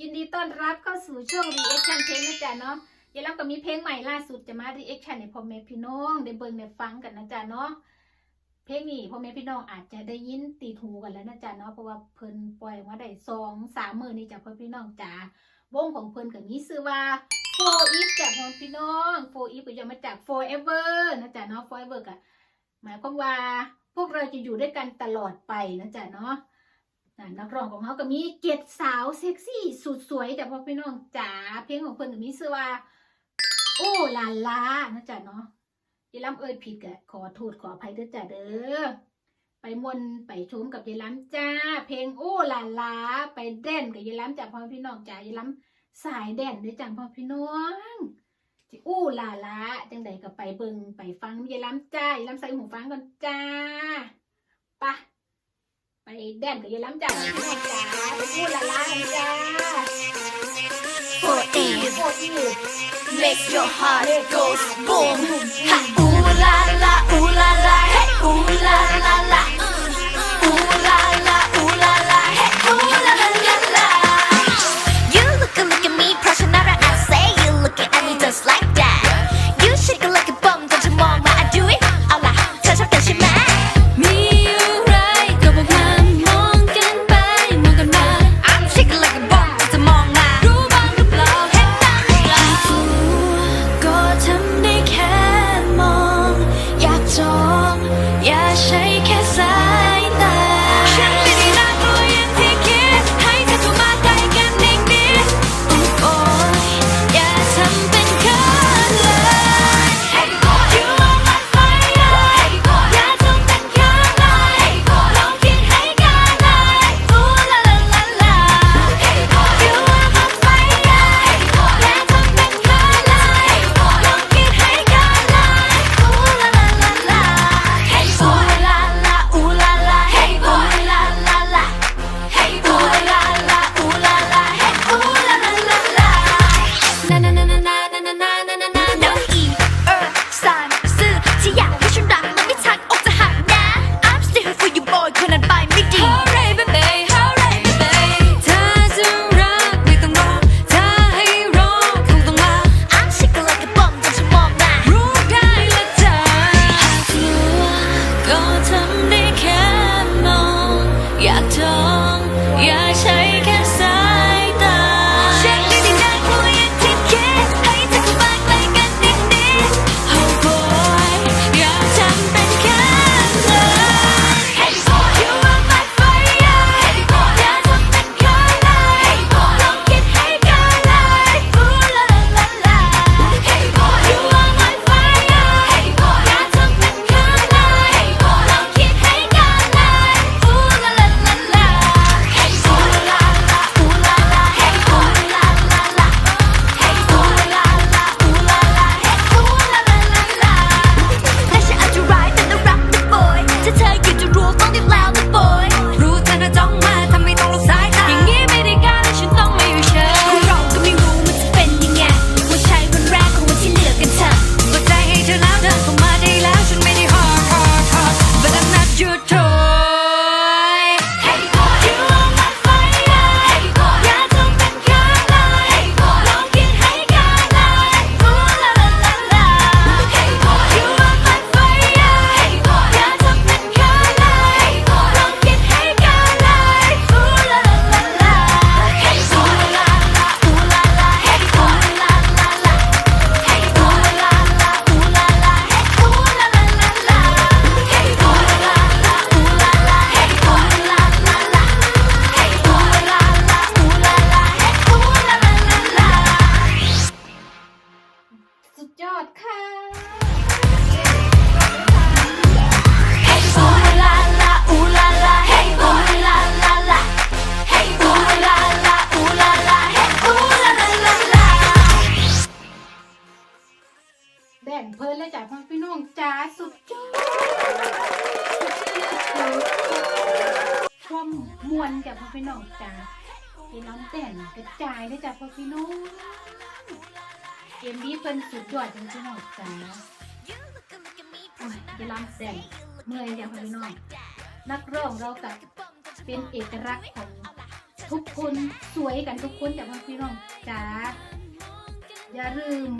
ยินดีต้อนรับเข้าสู่ช่วง reaction เพลงนะจ๊ะเนาะยายรับก็มีเพลงใหม่ล่าสุดจะมา reaction ให้พ่อแม่พี่น้องได้เบิ่งได้ฟังกันนะจ๊ะเนาะเพลงนี้พ่อแม่พี่น้องอาจจะได้ยินตีหูกันแล้วนะจ๊ะเนาะเพราะว่าเพิ่นปล่อยมาได้สองสามมือนี้จ้ะพ่อพี่น้องจ๋าวงของเพิ่นก็มีชื่อว่า four if จ้ะพ่อพี่น้อง four if ก็ย่อมาจาก forever นะจ๊ะเนาะ forever ก็หมายความว่าพวกเราจะอยู่ด้วยกันตลอดไปนะจ๊ะเนาะ นักร้องของเขาก็มีเกตสาวเซ็กซี่สุดสวยแต่พ่อพี่น้องจ๋าเพลงของเพิ่นก็มีชื่อว่า โอ้ลาลานะจ๊ะเนาะยายล้ำเอ่ยผิดกะขอโทษขออภัยด้วยจ้ะเด้อไปมวนไปชมกับยายล้ำจ้า เพลงโอ้ลาลาไปแดนกับยายล้ำจ้ะพ่อพี่น้องจ๋ายายล้ำสายแดนด้วยจ้ะพ่อพี่น้องจิอู้ลาลาจังใดก็ไปเบิ่งไปฟังยายล้ำจ้ายายล้ำใส่หูฟังก่อนจ้าไปะ ไปแดนกับยายล้ำจ้าแม่จ๋าไปพูดละล้ากัจ้าโปรตีนโปรตี make your heart goes boom ฮะอูลาลาอูลาลาเฮ้อูลาลาลา 谁 ooh la la la la แดนเพลินเลยจ้ะพ่อพี่น้องจ๋าสุดยอดความมวนจ้ะพ่อพี่น้องจ๋าที่น้ำแดนกระจายเลยจ้ะพ่อพี่น้อง เกมนี้เพิ่นสุดยอดจริงๆน้องจ๋าโอ้ยจะล้ำแดนเมื่อยจ้ะพ่อพี่น้องนักร้องเรากับเป็นเอกลักษณ์ของทุกคนสวยกันทุกคนจากพี่น้องจ๋าอย่าลืม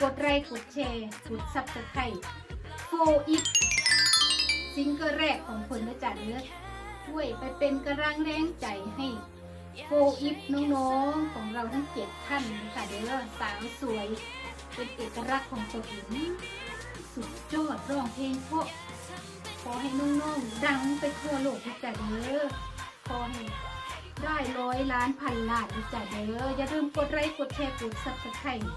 กดไลค์กดแชร์กดซับสไครต์โฟอีกซิงเกิลแรกของคนนะจ๊ะเด้อช่วยไปเป็นกำลังแรงใจให้ โฟอีฟน้องๆของเราทั้งเจ็ดท่านนะคะเด้อสาวสวย เป็นเอกลักษณ์ของตัวเองสุดยอดร้องเพลงเพราะขอให้น้องๆดังไปทั่วโลกนะจ๊ะเด้อขอให้ได้ร้อยล้านพันล้านนะจ๊ะเด้ออย่าลืมกดไลค์กดแชร์กดซับสไครต์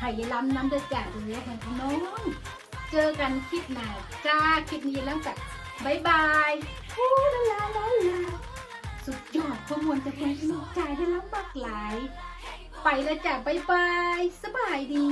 ไห่ล้ำน้ำเดือจ่าเรือของน้องเจอกันคลิปหน้าจ้าคลิปนี้แล้วกับบายบายฮู้ลาลาลา สุดยอดข้อมูลจะเป็นพี่น้องจ่ายได้แล้วมากหลาย ไปแล้วจ้ะบายบาย สบายดี